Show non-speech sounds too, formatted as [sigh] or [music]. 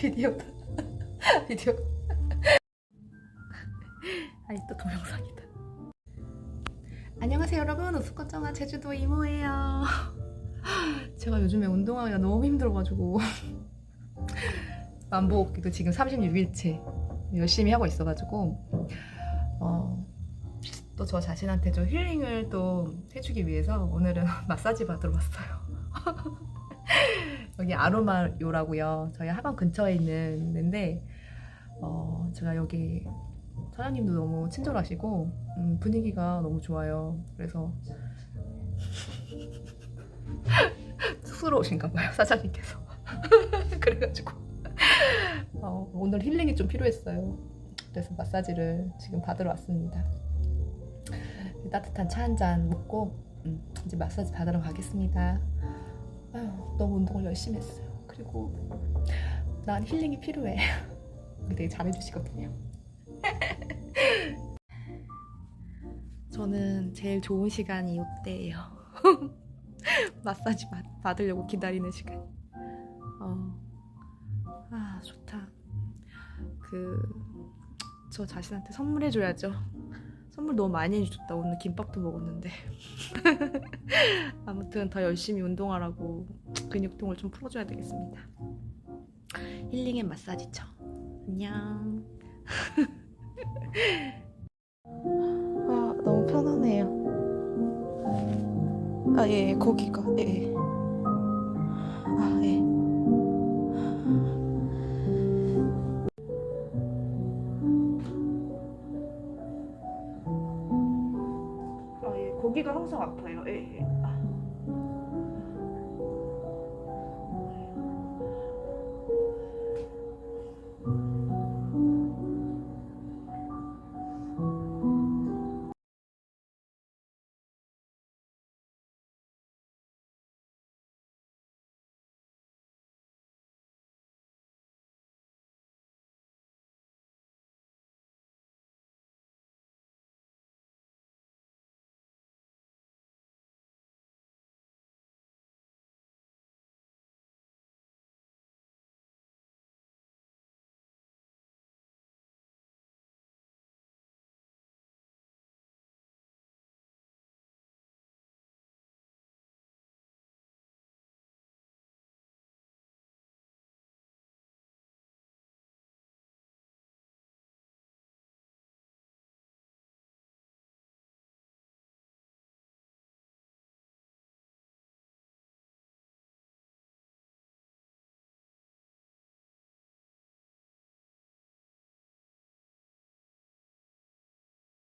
비디오다. [laughs] 비디오. 아니 또 동영상이다. 안녕하세요 여러분 우스꽃정아 제주도 이모예요. 제가 요즘에 운동하기가 너무 힘들어가지고 [laughs] 만보기도 지금 36일째 열심히 하고 있어가지고 어, 또 저 자신한테 좀 힐링을 또 해주기 위해서 오늘은 [laughs] 마사지 받으러 왔어요. 여기 아로마요라고요. 저희 학원 근처에 있는 데인데 어, 제가 여기 사장님도 너무 친절하시고 음, 분위기가 너무 좋아요. 그래서 [laughs] 쑥스러우신가 봐요 사장님께서. [laughs] 그래가지고 어, 오늘 힐링이 좀 필요했어요. 그래서 마사지를 지금 받으러 왔습니다. 따뜻한 차 한 잔 먹고 음, 이제 마사지 받으러 가겠습니다. 아유, 너무 운동을 열심히 했어요. 그리고 난 힐링이 필요해. [laughs] 되게 잘해주시거든요. [laughs] 저는 제일 좋은 시간이 이때예요. [laughs] 마사지 받, 받으려고 기다리는 시간. 어, 아 좋다. 그 저 자신한테 선물해줘야죠. 선물 너무 많이 해줬다. 오늘 김밥도 먹었는데. [laughs] 아무튼 더 열심히 운동하라고 근육통을 좀 풀어줘야 되겠습니다. 힐링 앤 마사지죠. 안녕. 아 너무 편하네요. 아 예, 거기가 예. 예. 아 예. 고기가 항상 아파요. 예, 예. 아.